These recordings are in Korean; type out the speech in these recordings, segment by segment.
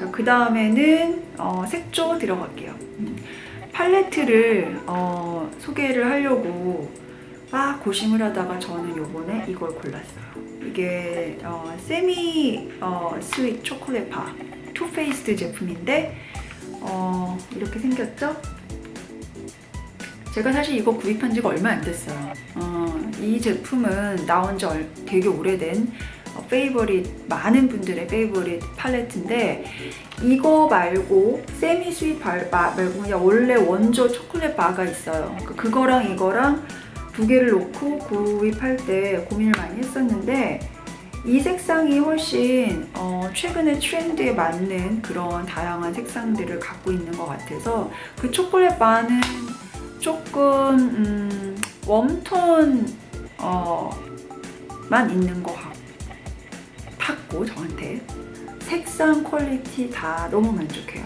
자, 그 다음에는 어, 색조 들어갈게요. 음, 팔레트를 어, 소개를 하려고 막 고심을 하다가 저는 요번에 이걸 골랐어요. 이게 어, 세미 어, 스윗 초콜릿 바 투페이스드 제품인데 어, 이렇게 생겼죠? 제가 사실 이거 구입한 지가 얼마 안 됐어요. 어, 이 제품은 나온 지 얼- 되게 오래된 어, 페이버릿 많은 분들의 페이버릿 팔레트인데 이거 말고 세미 스윗 바 바- 말고 그냥 원래 원조 초콜릿 바가 있어요. 그- 그거랑 이거랑 두 개를 놓고 구입할 때 고민을 많이 했었는데 이 색상이 훨씬 어, 최근의 트렌드에 맞는 그런 다양한 색상들을 갖고 있는 것 같아서 그 초콜릿 바는 조금 음, 웜톤 어, 만 있는 것 같- 같고 저한테 색상 퀄리티 다 너무 만족해요.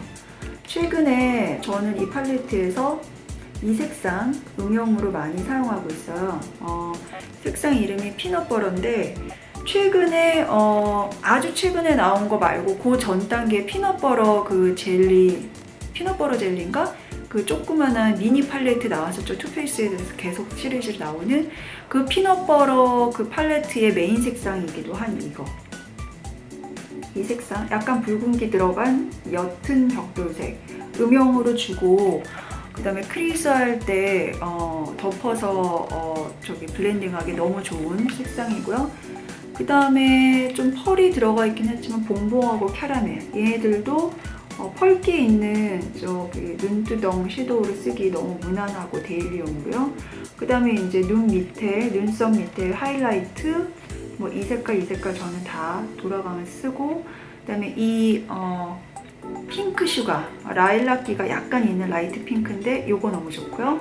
최근에 저는 이 팔레트에서 이 색상 음영으로 많이 사용하고 있어요. 어, 색상 이름이 피넛버러인데 최근에 어, 아주 최근에 나온 거 말고 그 전 단계 피넛버러 그 젤리 피넛버러 젤리인가 그 조그만한 미니 팔레트 나왔었죠 투페이스에 대해서 계속 시리즈로 나오는 그 피넛버러 그 팔레트의 메인 색상이기도 한 이거 이 색상 약간 붉은기 들어간 옅은 벽돌색 음영으로 주고 그 다음에 크리스 할때 어, 덮어서 어, 저기 블렌딩하기 너무 좋은 색상이고요. 그 다음에 좀 펄이 들어가 있긴 했지만 봉봉하고 캐러멜 얘네들도 어, 펄기 있는 저기 눈두덩 섀도우를 쓰기 너무 무난하고 데일리용이고요. 그 다음에 이제 눈 밑에 눈썹 밑에 하이라이트 뭐 이 색깔 이 색깔 저는 다 돌아가면서 쓰고 그다음에 이 어, 핑크 슈가 라일락기가 약간 있는 라이트 핑크인데 요거 너무 좋고요.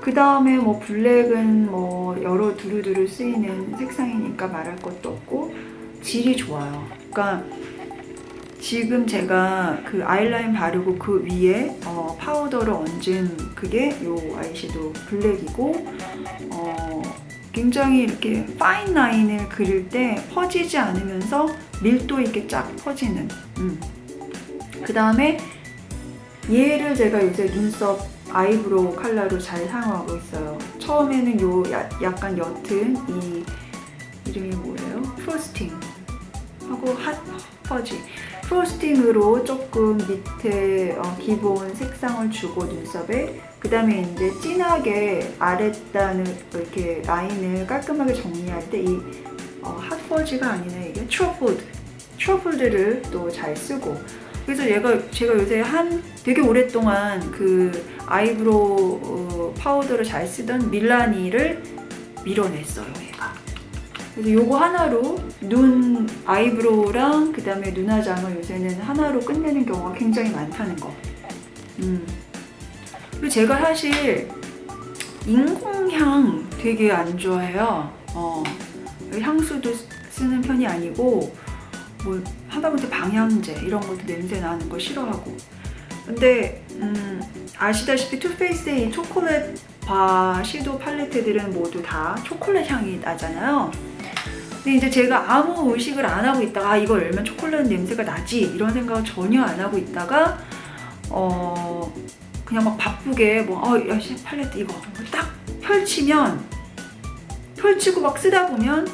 그 다음에 뭐 블랙은 뭐 여러 두루두루 쓰이는 색상이니까 말할 것도 없고 질이 좋아요. 그러니까 지금 제가 그 아이라인 바르고 그 위에 어, 파우더를 얹은 그게 요 아이섀도우 블랙이고 어, 굉장히 이렇게 파인 라인을 그릴 때 퍼지지 않으면서 밀도 있게 쫙 퍼지는 음. 그 다음에 얘를 제가 요새 눈썹 아이브로우 컬러로 잘 사용하고 있어요. 처음에는 요 야- 약간 옅은 이 이름이 뭐예요? 프로스팅 하고 핫 퍼지 프로스팅으로 조금 밑에 어, 기본 색상을 주고 눈썹에 그 다음에 이제 진하게 아랫단을 이렇게 라인을 깔끔하게 정리할 때이 어, 핫퍼지가 아니네. 이게 트러플드 트러플드를 또 잘 쓰고. 그래서 얘가 제가 요새 한 되게 오랫동안 그 아이브로우 어, 파우더를 잘 쓰던 밀라니를 밀어냈어요 얘가. 그래서 요거 하나로 눈 아이브로우랑 그 다음에 눈화장을 요새는 하나로 끝내는 경우가 굉장히 많다는 거. 음. 그리고 제가 사실 인공향 되게 안 좋아해요. 어, 향수도 쓰는 편이 아니고 뭐 하다못해 방향제 이런 것도 냄새 나는 거 싫어하고. 근데 음, 아시다시피 투페이스의 이 초콜릿 바 시도 팔레트들은 모두 다 초콜릿 향이 나잖아요. 근데 이제 제가 아무 의식을 안 하고 있다가 아, 이거 열면 초콜릿 냄새가 나지 이런 생각을 전혀 안 하고 있다가 어 그냥 막 바쁘게 뭐어야 팔레트 이거 딱 펼치면 펼치고 막 쓰다 보면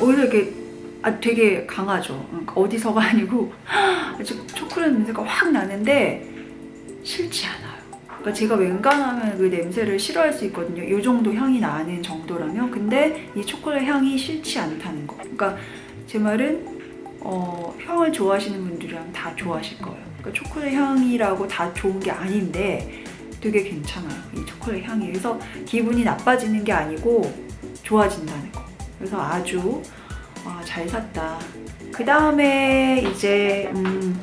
오히려 이렇게 아, 되게 강하죠. 그러니까 어디서가 아니고 아주 초콜릿 냄새가 확 나는데 싫지 않아요. 그러니까 제가 웬간하면 그 냄새를 싫어할 수 있거든요. 이 정도 향이 나는 정도라면 근데 이 초콜릿 향이 싫지 않다는 거. 그러니까 제 말은 어, 향을 좋아하시는 분들이라면 다 좋아하실 거예요. 그러니까 초콜릿 향이라고 다 좋은 게 아닌데 되게 괜찮아요. 이 초콜릿 향이. 그래서 기분이 나빠지는 게 아니고 좋아진다는 거. 그래서 아주 아, 잘 샀다. 그 다음에 이제 음,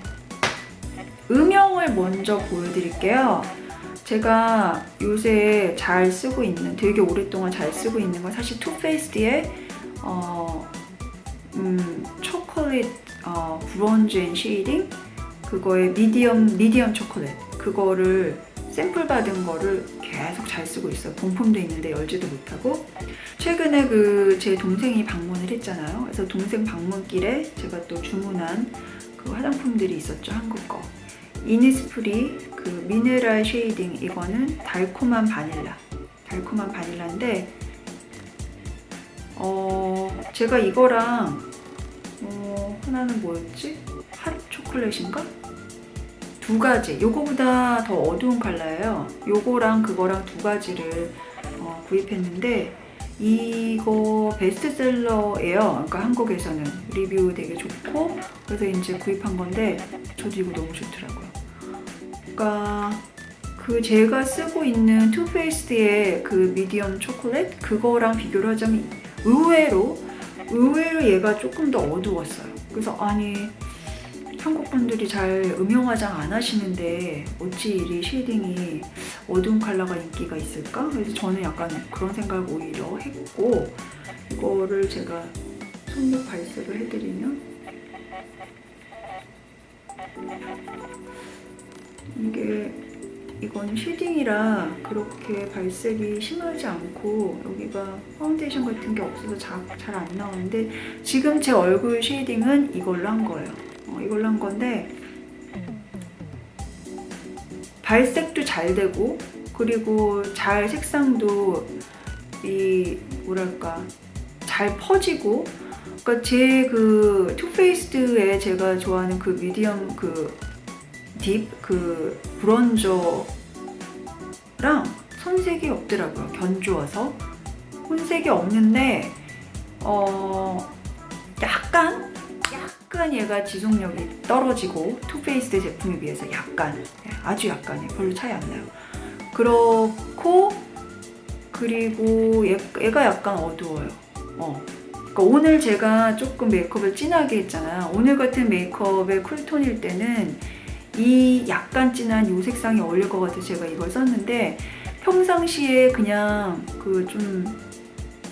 음영을 먼저 보여드릴게요. 제가 요새 잘 쓰고 있는, 되게 오랫동안 잘 쓰고 있는 건 사실 투페이스의 어, 음, 초콜릿 어, 브론즈 앤 쉐이딩 그거의 미디엄 미디엄 초콜릿 그거를 샘플 받은 거를 계속 잘 쓰고 있어요. 본품도 있는데 열지도 못하고 최근에 그 제 동생이 방문을 했잖아요. 그래서 동생 방문길에 제가 또 주문한 그 화장품들이 있었죠. 한국 거. 이니스프리 그 미네랄 쉐이딩 이거는 달콤한 바닐라. 달콤한 바닐라인데 어 제가 이거랑 어 하나는 뭐였지? 핫 초콜릿인가? 두 가지. 요거보다 더 어두운 컬러예요. 요거랑 그거랑 두 가지를 어, 구입했는데 이거 베스트셀러예요. 그러니까 한국에서는 리뷰 되게 좋고 그래서 이제 구입한 건데 저도 이거 너무 좋더라고요. 그러니까 그 제가 쓰고 있는 투페이스의 그 미디엄 초콜릿 그거랑 비교를 하자면 의외로 의외로 얘가 조금 더 어두웠어요. 그래서 아니 한국 분들이 잘 음영 화장 안 하시는데 어찌 이리 쉐이딩이 어두운 컬러가 인기가 있을까? 그래서 저는 약간 그런 생각을 오히려 했고 이거를 제가 손목 발색을 해드리면 이게 이거는 쉐딩이라 그렇게 발색이 심하지 않고 여기가 파운데이션 같은 게 없어서 잘 안 나오는데 지금 제 얼굴 쉐이딩은 이걸로 한 거예요. 어, 이걸로 한 건데 발색도 잘 되고 그리고 잘 색상도 이 뭐랄까 잘 퍼지고 그러니까 제 그 투페이스드에 제가 좋아하는 그 미디엄 그 딥 그 브론저랑 손색이 없더라고요. 견주어서. 손색이 없는데 어 약간 약간 얘가 지속력이 떨어지고 투페이스 제품에 비해서 약간 예, 아주 약간이 별로 차이 안 나요. 그렇고 그리고 얘, 얘가 약간 어두워요. 어. 그러니까 오늘 제가 조금 메이크업을 진하게 했잖아요. 오늘 같은 메이크업의 쿨톤일 때는 이 약간 진한 이 색상이 어울릴 것 같아서 제가 이걸 썼는데 평상시에 그냥 그좀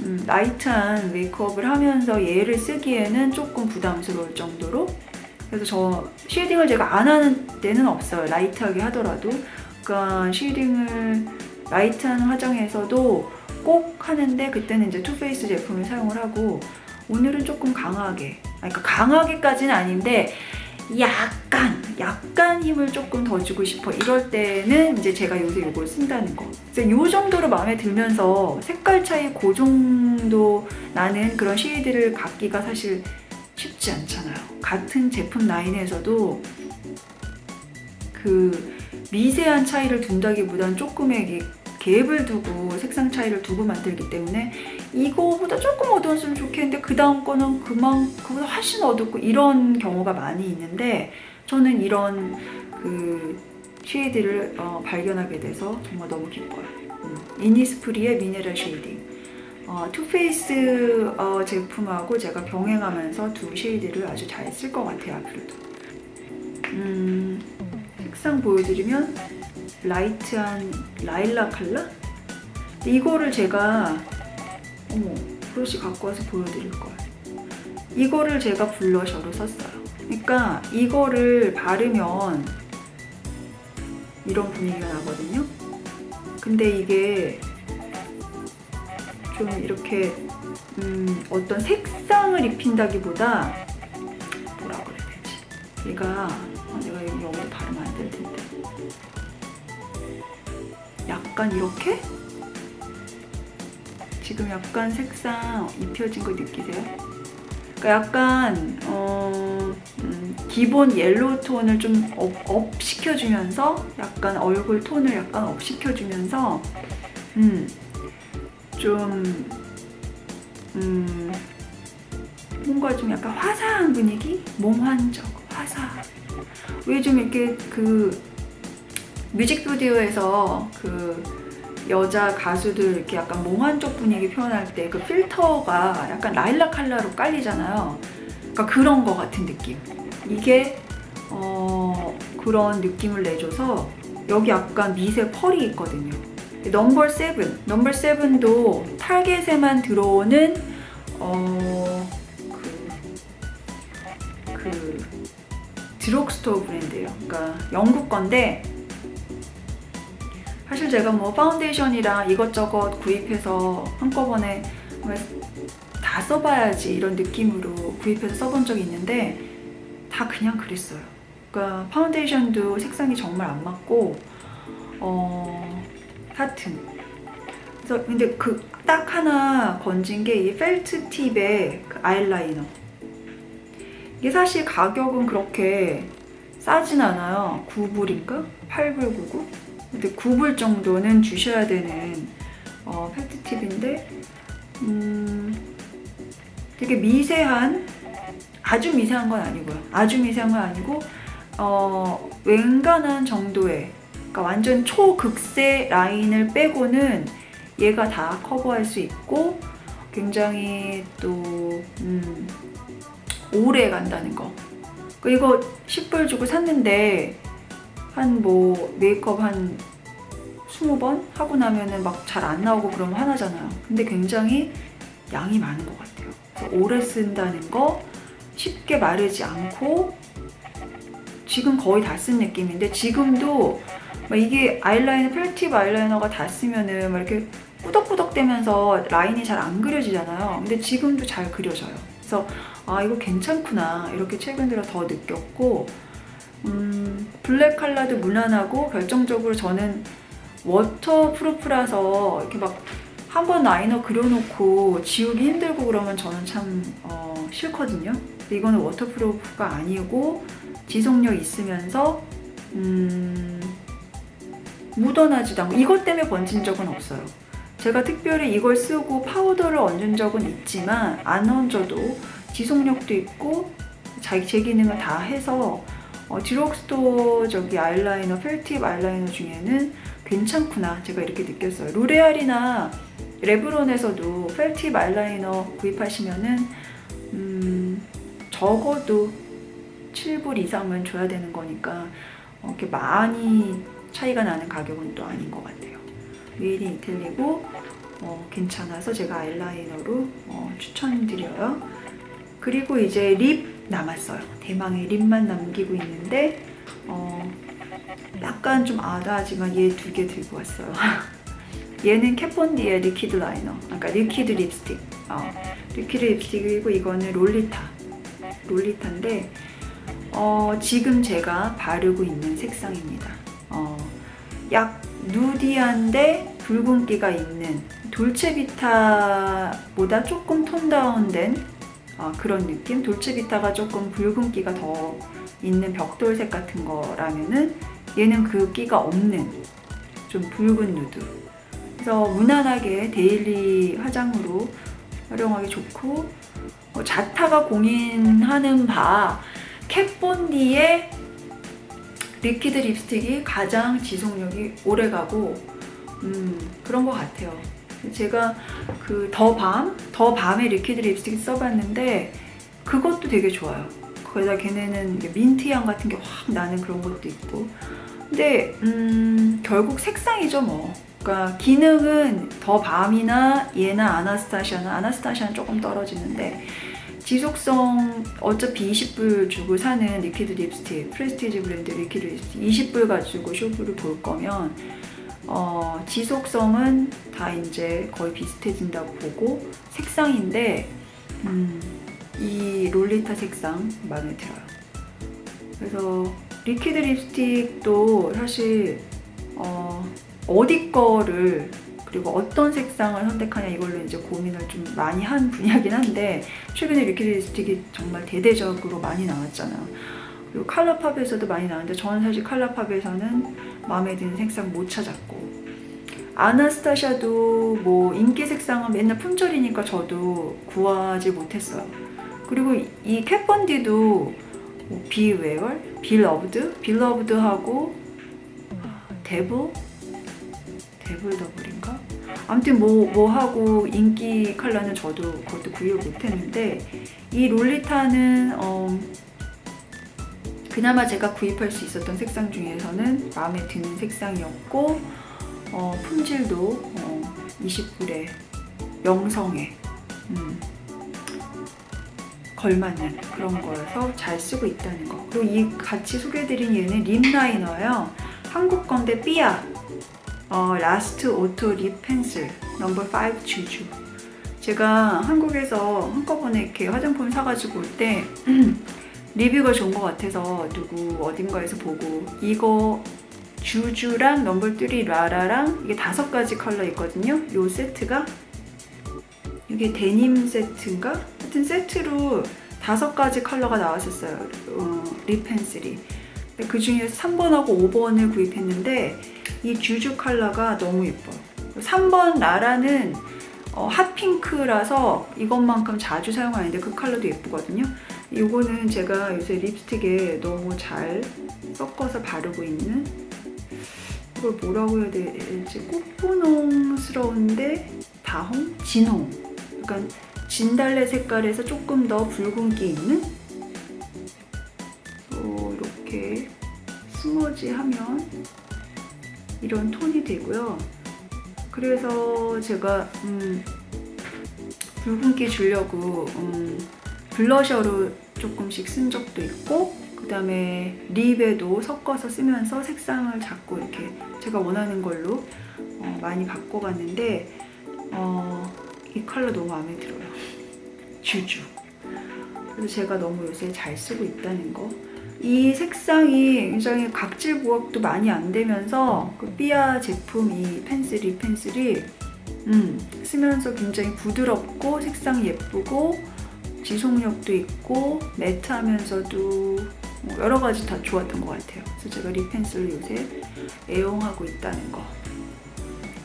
음, 라이트한 메이크업을 하면서 얘를 쓰기에는 조금 부담스러울 정도로. 그래서 저 쉐딩을 제가 안 하는 때는 없어요. 라이트하게 하더라도. 그러니까 쉐딩을 라이트한 화장에서도 꼭 하는데 그때는 이제 투페이스 제품을 사용을 하고 오늘은 조금 강하게. 그러니까 강하게까지는 아닌데 약간 약간 힘을 조금 더 주고 싶어 이럴 때는 이제 제가 요새 이걸 쓴다는 거. 그래서 이 정도로 마음에 들면서 색깔 차이 그 정도 나는 그런 쉐이드를 갖기가 사실 쉽지 않잖아요. 같은 제품 라인에서도 그 미세한 차이를 둔다기보단 조금의 갭을 두고 색상 차이를 두고 만들기 때문에 이거보다 조금 어두웠으면 좋겠는데 그 다음 거는 그만 그보다 훨씬 어둡고 이런 경우가 많이 있는데 저는 이런 그 쉐이드를 어, 발견하게 돼서 정말 너무 기뻐요. 음. 이니스프리의 미네랄 쉐이딩. 어, 투페이스 어, 제품하고 제가 병행하면서 두 쉐이드를 아주 잘 쓸 것 같아요 앞으로도. 음, 색상 보여드리면 라이트한 라일락 컬러? 이거를 제가 어머 브러쉬 갖고 와서 보여드릴 거예요. 이거를 제가 블러셔로 썼어요. 그러니까 이거를 바르면 이런 분위기가 나거든요. 근데 이게 좀 이렇게 음, 어떤 색상을 입힌다기보다 뭐라 그래야 되지? 얘가 아, 내가 여기 영어로 바르면 안될 텐데. 약간 이렇게 지금 약간 색상 입혀진 거 느끼세요? 그러니까 약간 어, 음, 기본 옐로우 톤을 좀 업, 업 시켜주면서 약간 얼굴 톤을 약간 업 시켜주면서 음, 좀 음, 뭔가 좀 약간 화사한 분위기? 몽환적, 화사. 왜 좀 이렇게 그 뮤직비디오에서 그 여자 가수들 이렇게 약간 몽환적 분위기 표현할 때 그 필터가 약간 라일락 컬러로 깔리잖아요. 그러니까 그런 거 같은 느낌. 이게 어, 그런 느낌을 내줘서 여기 약간 미세 펄이 있거든요. 넘버 세븐, 넘버 세븐도 타겟에만 들어오는 어, 그, 그 드럭스토어 브랜드예요. 그러니까 영국 건데 사실 제가 뭐 파운데이션이랑 이것저것 구입해서 한꺼번에 다 써봐야지 이런 느낌으로 구입해서 써본 적이 있는데 다 그냥 그랬어요. 그러니까 파운데이션도 색상이 정말 안 맞고 어 하튼 그래서 근데 그 딱 하나 건진 게 이 펠트 팁의 그 아이라이너 이게 사실 가격은 그렇게 싸진 않아요 9불인가? 8불 99? 근데 9불 정도는 주셔야 되는 어, 펠트 팁인데 음, 되게 미세한 아주 미세한 건 아니고요 아주 미세한 건 아니고 어, 웬간한 정도의 그러니까 완전 초극세 라인을 빼고는 얘가 다 커버할 수 있고 굉장히 또 음, 오래 간다는 거. 그 이거 10불 주고 샀는데 한 뭐 메이크업 한 20번 하고 나면은 막 잘 안 나오고 그러면 화나잖아요. 근데 굉장히 양이 많은 것 같아요. 오래 쓴다는 거 쉽게 마르지 않고 지금 거의 다 쓴 느낌인데 지금도 막 이게 아이라이너 펠팁 아이라이너가 다 쓰면은 막 이렇게 꾸덕꾸덕대면서 라인이 잘 안 그려지잖아요. 근데 지금도 잘 그려져요. 그래서 아 이거 괜찮구나 이렇게 최근 들어 더 느꼈고 음, 블랙 컬러도 무난하고 결정적으로 저는 워터프루프라서 이렇게 막 한 번 라이너 그려놓고 지우기 힘들고 그러면 저는 참 어, 싫거든요. 근데 이거는 워터프루프가 아니고 지속력 있으면서 음, 묻어나지도 않고 이것 때문에 번진 적은 없어요. 제가 특별히 이걸 쓰고 파우더를 얹은 적은 있지만 안 얹어도 지속력도 있고 자기 제 기능을 다 해서 어, 디록스토어 저기 아이라이너 펠팁 아이라이너 중에는 괜찮구나 제가 이렇게 느꼈어요. 로레알이나 레브론에서도 펠팁 아이라이너 구입하시면은 음, 적어도 7불 이상은 줘야 되는 거니까 어, 이렇게 많이 차이가 나는 가격은 또 아닌 것 같아요. 웨일이 이틀리고 어, 괜찮아서 제가 아이라이너로 어, 추천드려요. 그리고 이제 립 남았어요. 대망의 립만 남기고 있는데 어, 약간 좀 아다하지만 얘 두 개 들고 왔어요. 얘는 캡본디의 리퀴드 라이너, 그러니까 리퀴드 립스틱. 어, 리퀴드 립스틱이고 이거는 롤리타. 롤리타인데 어, 지금 제가 바르고 있는 색상입니다. 어, 약 누디한데 붉은기가 있는 돌체비타보다 조금 톤 다운된 어, 그런 느낌? 돌체비타가 조금 붉은기가 더 있는 벽돌색 같은 거라면은 얘는 그 끼가 없는 좀 붉은 누드. 그래서 무난하게 데일리 화장으로 활용하기 좋고 어, 자타가 공인하는 바 캣본디의 리퀴드 립스틱이 가장 지속력이 오래가고 음, 그런 것 같아요. 제가 그 더 밤, 더 밤의 리퀴드 립스틱 써봤는데 그것도 되게 좋아요. 거기다 걔네는 민트향 같은 게 확 나는 그런 것도 있고. 근데 음, 결국 색상이죠 뭐. 그러니까 기능은 더 밤이나 얘나 아나스타시아나 아나스타시아는 조금 떨어지는데 지속성 어차피 20불 주고 사는 리퀴드 립스틱 프레스티지 브랜드 리퀴드 립스틱 20불 가지고 쇼부를 볼 거면 어, 지속성은 다 이제 거의 비슷해진다고 보고 색상인데 음, 이 롤리타 색상 마음에 들어요. 그래서 리퀴드 립스틱도 사실 어, 어디 거를 그리고 어떤 색상을 선택하냐 이걸로 이제 고민을 좀 많이 한 분야긴 한데 최근에 리퀴드 립스틱이 정말 대대적으로 많이 나왔잖아요. 그리고 컬러팝에서도 많이 나왔는데 저는 사실 컬러팝에서는 마음에 드는 색상 못 찾았고 아나스타샤도 뭐 인기 색상은 맨날 품절이니까 저도 구하지 못했어요. 그리고 이 캣번디도 뭐 비웨얼, 빌러브드, 빌러브드하고 데블, 데블 더블인가? 아무튼 뭐, 뭐 하고 인기 컬러는 저도 그것도 구입을 못했는데 이 롤리타는 어, 그나마 제가 구입할 수 있었던 색상 중에서는 마음에 드는 색상이었고 어, 품질도 어, 20불에 명성에 음, 걸맞는 그런 거여서 잘 쓰고 있다는 거. 그리고 이 같이 소개해드린 얘는 립 라이너예요. 한국 건데 삐아 어, 라스트 오토 립 펜슬 넘버 5 주주. 제가 한국에서 한꺼번에 이렇게 화장품 사가지고 올때 리뷰가 좋은 것 같아서 누구 어딘가에서 보고 이거 주주랑 넘버 3 라라랑 이게 다섯 가지 컬러 있거든요. 요 세트가 이게 데님 세트인가? 하여튼 세트로 다섯 가지 컬러가 나왔었어요. 어, 립 펜슬이. 근데 그 중에서 3번하고 5번을 구입했는데 이 주주 컬러가 너무 예뻐요. 3번 라라는 어, 핫핑크라서 이것만큼 자주 사용 하는데 그 컬러도 예쁘거든요. 이거는 제가 요새 립스틱에 너무 잘 섞어서 바르고 있는 이걸 뭐라고 해야 될지 꽃분홍스러운데 다홍? 진홍 약간 진달래 색깔에서 조금 더 붉은기 있는 또 이렇게 스머지 하면 이런 톤이 되고요. 그래서 제가 음, 붉은기 주려고 음, 블러셔로 조금씩 쓴 적도 있고 그 다음에 립에도 섞어서 쓰면서 색상을 자꾸 이렇게 제가 원하는 걸로 어, 많이 바꿔봤는데 어, 이 컬러 너무 마음에 들어요. 주주. 그래서 제가 너무 요새 잘 쓰고 있다는 거. 이 색상이 굉장히 각질 부각도 많이 안 되면서 그 삐아 제품 이 펜슬 이 펜슬이 음, 쓰면서 굉장히 부드럽고 색상 예쁘고 지속력도 있고 매트하면서도 뭐 여러 가지 다 좋았던 것 같아요. 그래서 제가 립 펜슬을 요새 애용하고 있다는 거.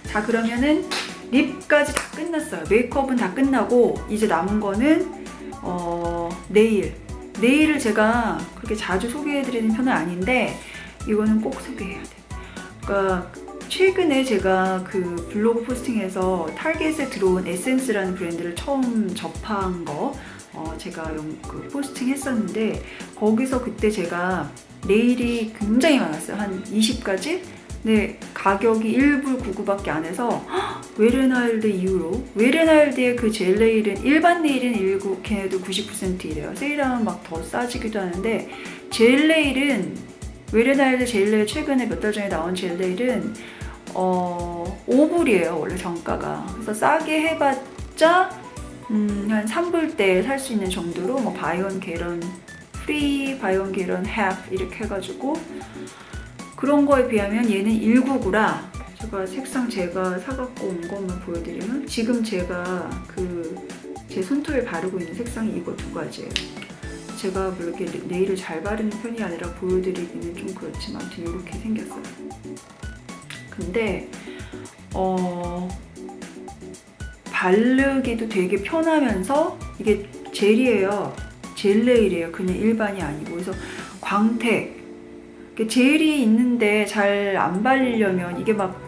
자 그러면은 립까지 다 끝났어요. 메이크업은 다 끝나고 이제 남은 거는 어, 네일. 네일을 제가 그렇게 자주 소개해드리는 편은 아닌데 이거는 꼭 소개해야 돼. 그러니까 최근에 제가 그 블로그 포스팅에서 타겟에 들어온 에센스라는 브랜드를 처음 접한 거 어, 제가 영- 그 포스팅 했었는데 거기서 그때 제가 네일이 굉장히 많았어요. 한 20가지? 네, 가격이 1불 99밖에 안 해서 헉, 웨르나일드 이후로 웨르나일드의 그 젤 네일은 일반 네일은 19, 걔네도 90%이래요. 세일하면 막 더 싸지기도 하는데 젤 네일은 웨르나일드 젤 네일 최근에 몇 달 전에 나온 젤 네일은 어 5불이에요 원래 정가가 그래서 싸게 해봤자 음, 한 3불대 살수 있는 정도로 뭐 바이온 게런 프리 바이온 게런 햅 이렇게 해가지고 그런 거에 비하면 얘는 199라 제가 색상 제가 사갖고 온 것만 보여드리면 지금 제가 그 제 손톱에 바르고 있는 색상이 이거 두 가지예요. 제가 뭐 이렇게 네일을 잘 바르는 편이 아니라 보여드리기는 좀 그렇지만 이렇게 생겼어요. 근데 어 바르기도 되게 편하면서 이게 젤이에요. 젤 네일이에요. 그냥 일반이 아니고 그래서 광택 젤이 있는데 잘 안 발리려면 이게 막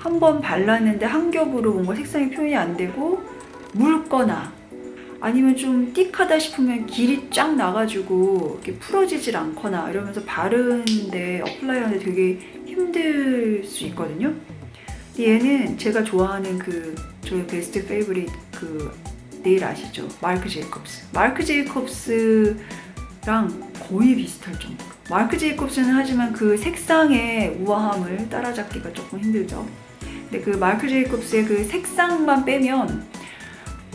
한 번 발랐는데 한 겹으로 뭔가 색상이 표현이 안 되고 묽거나 아니면 좀 띡하다 싶으면 길이 쫙 나가지고 이렇게 풀어지질 않거나 이러면서 바르는데 어플라이하는데 되게 힘들 수 있거든요. 근데 얘는 제가 좋아하는 그 저의 베스트 페이보릿 그 네일 아시죠? 마크 제이콥스. 마크 제이콥스랑 거의 비슷할 정도. 마크 제이콥스는 하지만 그 색상의 우아함을 따라잡기가 조금 힘들죠. 근데 그 마크 제이콥스의 그 색상만 빼면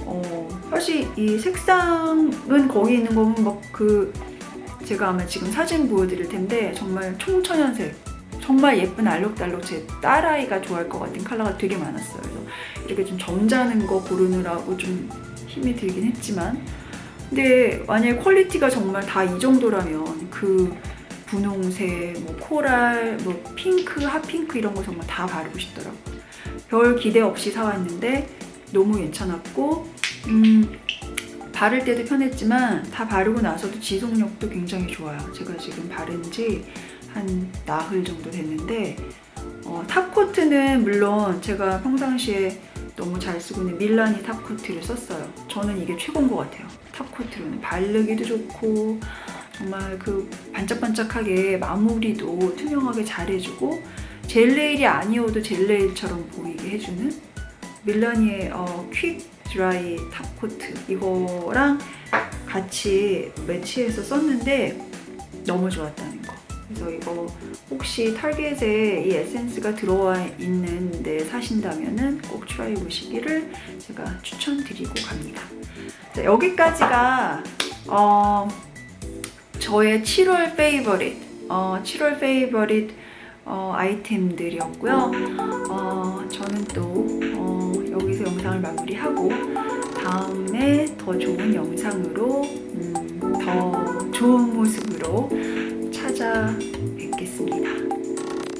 어, 사실 이 색상은 거기 있는 거는 막그 제가 아마 지금 사진 보여드릴 텐데 정말 총천연색 정말 예쁜 알록달록 제 딸아이가 좋아할 것 같은 컬러가 되게 많았어요. 그래서 이렇게 좀 점잖은 거 고르느라고 좀 힘이 들긴 했지만 근데 만약에 퀄리티가 정말 다 이 정도라면 그 분홍색, 뭐 코랄, 뭐 핑크, 핫핑크 이런 거 정말 다 바르고 싶더라고요. 별 기대 없이 사왔는데 너무 괜찮았고 음, 바를 때도 편했지만 다 바르고 나서도 지속력도 굉장히 좋아요. 제가 지금 바른 지 한 나흘 정도 됐는데 어, 탑코트는 물론 제가 평상시에 너무 잘 쓰고 있는 밀라니 탑코트를 썼어요. 저는 이게 최고인 것 같아요. 탑코트로는 바르기도 좋고 정말 그 반짝반짝하게 마무리도 투명하게 잘 해주고 젤레일이 아니어도 젤레일처럼 보이게 해주는 밀라니의 어, 퀵 드라이 탑 코트 이거랑 같이 매치해서 썼는데 너무 좋았다는 거. 그래서 이거 혹시 타겟에 이 에센스가 들어와 있는데 사신다면은 꼭 트라이 보시기를 제가 추천드리고 갑니다. 자, 여기까지가 어, 저의 7월 페이버릿, 어, 7월 페이버릿 어, 아이템들이었고요. 어, 저는 또 어, 여기서 영상을 마무리하고 다음에 더 좋은 영상으로 음, 더 좋은 모습으로 찾아뵙겠습니다.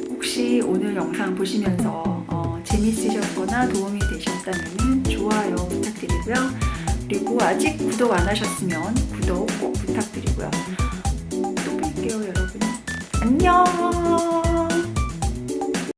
혹시 오늘 영상 보시면서 어, 재밌으셨거나 도움이 되셨다면 좋아요 부탁드리고요. 그리고 아직 구독 안 하셨으면 구독 꼭 부탁드리고요. 또 뵐게요, 여러분. 안녕!